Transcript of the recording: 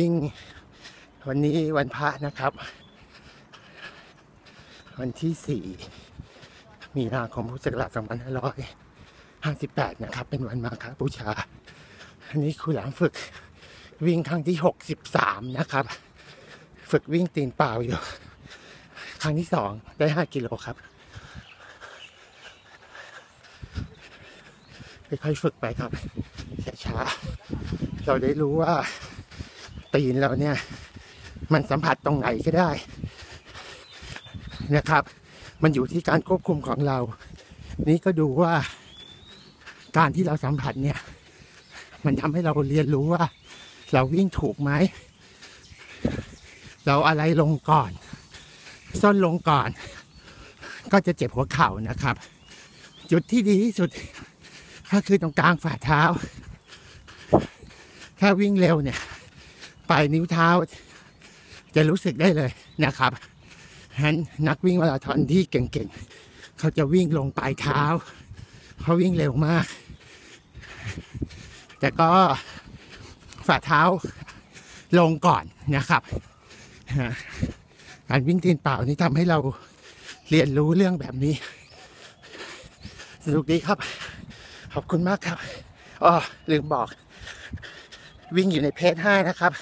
วิ่ง วันนี้วันพระนะครับ วันที่4มีนาคมพุทธศักราช2558 นะครับ เป็นวันมาฆบูชา อันนี้ครูหลามฝึกวิ่งครั้งที่ 63 นะครับ ฝึกวิ่งตีนเปล่าอยู่ ครั้งที่2ได้ 5 กิโลครับค่อยๆฝึกไปครับช้าๆเราได้รู้ว่า ตีนเราเนี่ย มันสัมผัสตรงไหนก็ได้นะครับ มันอยู่ที่การควบคุมของเรา นี่ก็ดูว่า การที่เราสัมผัสเนี่ย มันทำให้เราเรียนรู้ว่า เราวิ่งถูกไหม เราอะไรลงก่อน ส้นลงก่อน ก็จะเจ็บหัวเข่านะครับ จุดที่ดีที่สุด ก็คือตรงกลางฝ่าเท้า ถ้าวิ่งเร็วเนี่ย ปลายนิ้วเท้า จะรู้สึกได้เลยนะครับฉะนั้นนักวิ่งมาราธอนที่เก่งๆ เขาจะวิ่งลงปลายเท้า เขาวิ่งเร็วมาก แต่ก็ฝ่าเท้าลงก่อนนะครับ การวิ่งตีนเปล่านี่ทำให้เราเรียนรู้เรื่องแบบนี้ สนุกดีครับ ขอบคุณมากครับอ๋อลืมบอก วิ่งอยู่ในเพจห้านะครับ